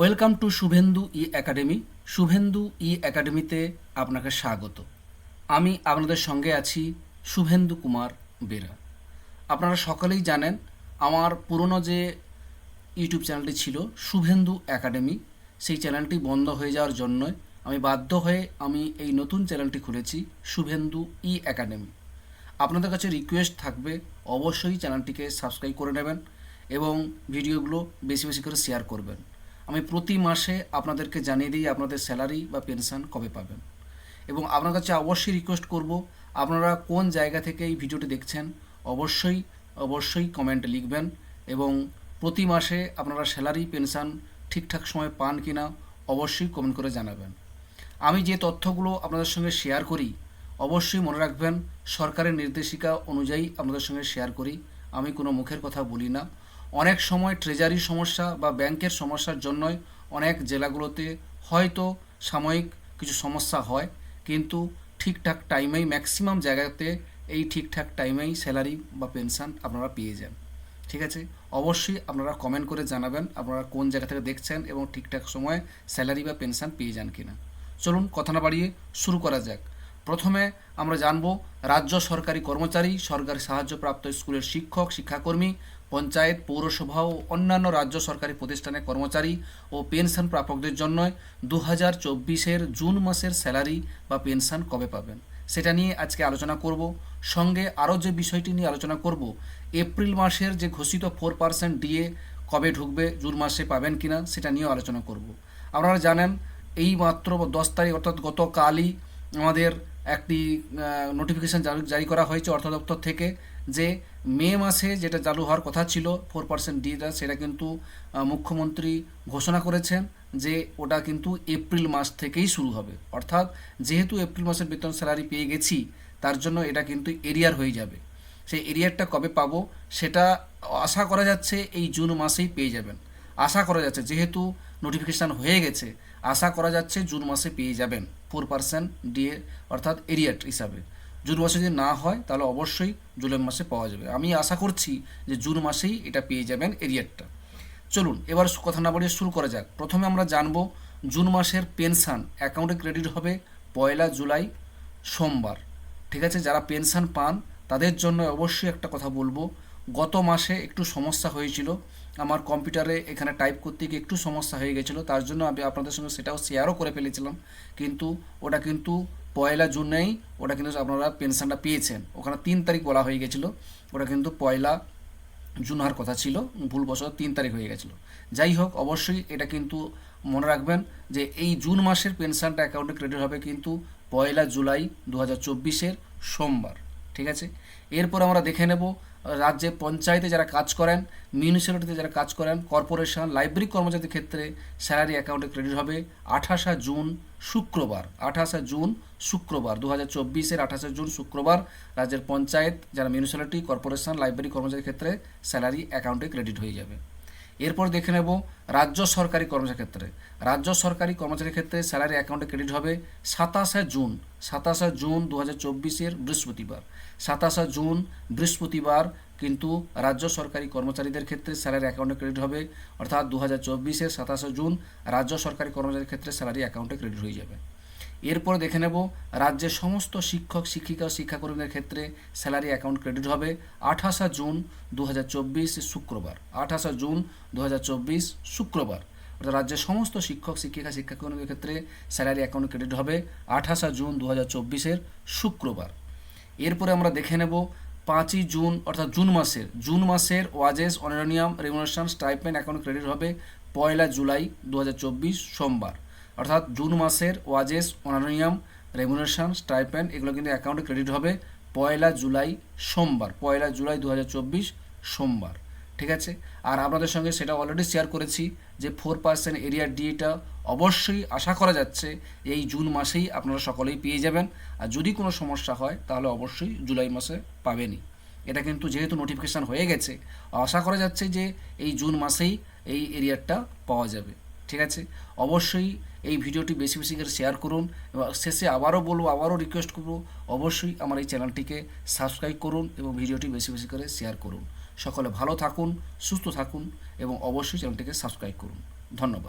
Welcome to Subhendu E academy. Subhendu E একাডেমিতে আপনাকে স্বাগত। আমি আপনাদের সঙ্গে আছি শুভেন্দু কুমার বেরা। আপনারা সকলেই জানেন আমার পুরনো যে ইউটিউব চ্যানেলটি ছিল, শুভেন্দু একাডেমি, সেই চ্যানেলটি বন্ধ হয়ে যাওয়ার জন্যই আমি বাধ্য হয়ে আমি এই নতুন চ্যানেলটি খুলেছি, শুভেন্দু ই একাডেমি। আপনাদের কাছে রিকোয়েস্ট থাকবে, অবশ্যই চ্যানেলটিকে সাবস্ক্রাইব করে নেবেন এবং ভিডিওগুলো বেশি বেশি করে শেয়ার করবেন। আমি প্রতি মাসে আপনাদেরকে জানিয়ে দিই আপনাদের স্যালারি বা পেনশন কবে পাবেন। এবং আপনার কাছে অবশ্যই রিকোয়েস্ট করব, আপনারা কোন জায়গা থেকে এই ভিডিওটি দেখছেন, অবশ্যই অবশ্যই কমেন্ট লিখবেন এবং প্রতি মাসে আপনারা স্যালারি, পেনশন ঠিকঠাক সময় পান কিনা অবশ্যই কমেন্ট করে জানাবেন। আমি যে তথ্যগুলো আপনাদের সঙ্গে শেয়ার করি, অবশ্যই মনে রাখবেন, সরকারের নির্দেশিকা অনুযায়ী আপনাদের সঙ্গে শেয়ার করি। আমি কোনো মুখের কথা বলি না। অনেক সময় ট্রেজারি সমস্যা বা ব্যাংকের সমস্যার জন্যই অনেক জেলাগুলোতে হয়তো সাময়িক কিছু সমস্যা হয়, কিন্তু ঠিকঠাক টাইমেই ম্যাক্সিমাম জায়গাতে এই ঠিকঠাক টাইমেই স্যালারি বা পেনশন আপনারা পেয়ে যান। ঠিক আছে? অবশ্যই আপনারা কমেন্ট করে জানাবেন আপনারা কোন জায়গা থেকে দেখছেন এবং ঠিকঠাক সময়ে স্যালারি বা পেনশন পেয়ে যান কিনা। চলুন কথা না বাড়িয়ে শুরু করা যাক। প্রথমে আমরা জানব রাজ্য সরকারি কর্মচারী, সরকারি সাহায্যপ্রাপ্ত স্কুলের শিক্ষক, শিক্ষাকর্মী, পঞ্চায়েত, পৌরসভা ও অন্যান্য রাজ্য সরকারি প্রতিষ্ঠানের কর্মচারী ও পেনশন প্রাপকদের জন্য দু হাজার চব্বিশের জুন মাসের স্যালারি বা পেনশন কবে পাবেন? সেটা নিয়ে আজকে আলোচনা করব। সঙ্গে আরও যে বিষয়টি নিয়ে আলোচনা করব, এপ্রিল মাসের যে ঘোষিত ফোর পার্সেন্ট ডিএ কবে ঢুকবে, জুন মাসে পাবেন কিনা, সেটা নিয়েও আলোচনা করব। আপনারা জানেন, এই মাত্র দশ তারিখ, অর্থাৎ গতকালই আমাদের একটি নোটিফিকেশান জারি করা হয়েছে অর্থ দপ্তর থেকে যে মে মাসে যেটা চালু হওয়ার কথা ছিল ফোর পার্সেন্ট ডিটা সেটা কিন্তু মুখ্যমন্ত্রী ঘোষণা করেছেন যে ওটা কিন্তু এপ্রিল মাস থেকেই শুরু হবে। অর্থাৎ যেহেতু এপ্রিল মাসের বেতন স্যালারি পেয়ে গেছি, তার জন্য এটা কিন্তু এরিয়ার হয়ে যাবে। সেই এরিয়ারটা কবে পাবো, সেটা আশা করা যাচ্ছে এই জুন মাসেই পেয়ে যাবেন। আশা করা যাচ্ছে, যেহেতু নোটিফিকেশান হয়ে গেছে, আশা করা যাচ্ছে জুন মাসে পেয়ে যাবেন। ফোর পার্সেন্ট ডিএ অর্থাৎ এরিয়াট হিসাবে। জুন মাসে যদি না হয়, তাহলে অবশ্যই জুলাই মাসে পাওয়া যাবে। আমি আশা করছি যে জুন মাসেই এটা পেয়ে যাবেন এরিয়ারটা চলুন, এবার কথা না বাড়িয়ে শুরু করা যাক। প্রথমে আমরা জানব জুন মাসের পেনশন, অ্যাকাউন্টে ক্রেডিট হবে পয়লা জুলাই, সোমবার। ঠিক আছে? যারা পেনশন পান, তাদের জন্য অবশ্যই একটা কথা বলব। গত মাসে একটু সমস্যা হয়েছিল। আমার কম্পিউটারে এখানে টাইপ করতে গিয়ে একটু সমস্যা হয়ে গেছিল। তার জন্য আমি আপনাদের সঙ্গে সেটাও শেয়ারও করে ফেলেছিলাম। কিন্তু ওটা কিন্তু পয়লা জুনেই ওটা কিন্তু আপনারা পেনশনটা পেয়েছেন। ওখানে তিন তারিখ বলা হয়ে গেছিল। ওটা কিন্তু পয়লা জুন হওয়ার কথা ছিল। ভুলবশত তিন তারিখ হয়ে গেছিল। যাই হোক, অবশ্যই এটা কিন্তু মনে রাখবেন যে এই জুন মাসের পেনশনটা অ্যাকাউন্টে ক্রেডিট হবে কিন্তু পয়লা জুলাই দু হাজার সোমবার। ঠিক আছে? এরপর আমরা দেখে নেব, রাজ্যে পঞ্চায়েতে যারা কাজ করেন মিউনিসিপ্যালিটিতে যারা কাজ করেন কর্পোরেশন লাইব্রেরি কর্মচারীদের ক্ষেত্রে স্যালারি অ্যাকাউন্টে ক্রেডিট হবে আঠাশা জুন শুক্রবার। আঠাশা জুন শুক্রবার দু হাজার চব্বিশের আঠাশে জুন শুক্রবার রাজ্যের পঞ্চায়েত, যারা মিউনিসিপ্যালিটি কর্পোরেশন লাইব্রেরি কর্মচারীর ক্ষেত্রে স্যালারি অ্যাকাউন্টে ক্রেডিট হয়ে যাবে। এরপর দেখে নেব রাজ্য সরকারি কর্মচারীর ক্ষেত্রে। রাজ্য সরকারি কর্মচারীর ক্ষেত্রে স্যালারি অ্যাকাউন্টে ক্রেডিট হবে সাতাশে জুন। সাতাশে জুন দু হাজার চব্বিশের বৃহস্পতিবার। সাতাশে জুন বৃহস্পতিবার কিন্তু রাজ্য সরকারি কর্মচারীদের ক্ষেত্রে স্যালারি অ্যাকাউন্টে ক্রেডিট হবে। অর্থাৎ দু হাজার চব্বিশের সাতাশে জুন রাজ্য সরকারি কর্মচারীর ক্ষেত্রে স্যালারি অ্যাকাউন্টে ক্রেডিট হয়ে যাবে। এরপর দেখে নেব রাজ্যের সমস্ত শিক্ষক, শিক্ষিকা ও শিক্ষাকর্মীদের ক্ষেত্রে স্যালারি অ্যাকাউন্ট ক্রেডিট হবে আঠাশা জুন দু হাজার চব্বিশ শুক্রবার। আঠাশা জুন দু হাজার চব্বিশ শুক্রবার। অর্থাৎ রাজ্যের সমস্ত শিক্ষক, শিক্ষিকা, শিক্ষাকর্মীদের ক্ষেত্রে স্যালারি অ্যাকাউন্ট ক্রেডিট হবে আঠাশা জুন দু হাজার শুক্রবার। এরপরে আমরা দেখে নেব পাঁচই জুন, অর্থাৎ জুন মাসের। জুন মাসের wages honorarium remuneration stipend account credit হবে পয়লা জুলাই দু হাজার চব্বিশ সোমবার। অর্থাৎ জুন মাসের ওয়াজেস অনারোনিয়াম রেমুনেশন স্টাইপেন্ড, এগুলো কিন্তু অ্যাকাউন্টে ক্রেডিট হবে পয়লা জুলাই সোমবার, পয়লা জুলাই দু হাজার চব্বিশ সোমবার, ঠিক আছে? আর আপনাদের সঙ্গে সেটা অলরেডি শেয়ার করেছি যে ফোর পার্সেন্ট এরিয়া ডিটা অবশ্যই আশা করা যাচ্ছে এই জুন মাসেই আপনারা সকলেই পেয়ে যাবেন। আর যদি কোনো সমস্যা হয়, তাহলে অবশ্যই জুলাই মাসে পাবেনই। এটা কিন্তু যেহেতু নোটিফিকেশান হয়ে গেছে, আশা করা যাচ্ছে যে এই জুন মাসেই এই এরিয়ারটা পাওয়া যাবে। ঠিক আছে? অবশ্যই এই ভিডিওটি বেশি বেশি করে শেয়ার করুন এবং শেষে আবারও বলব, আবারও রিকোয়েস্ট করব, অবশ্যই আমার এই চ্যানেলটিকে সাবস্ক্রাইব করুন এবং ভিডিওটি বেশি বেশি করে শেয়ার করুন। সকলে ভালো থাকুন, সুস্থ থাকুন এবং অবশ্যই চ্যানেলটিকে সাবস্ক্রাইব করুন। ধন্যবাদ।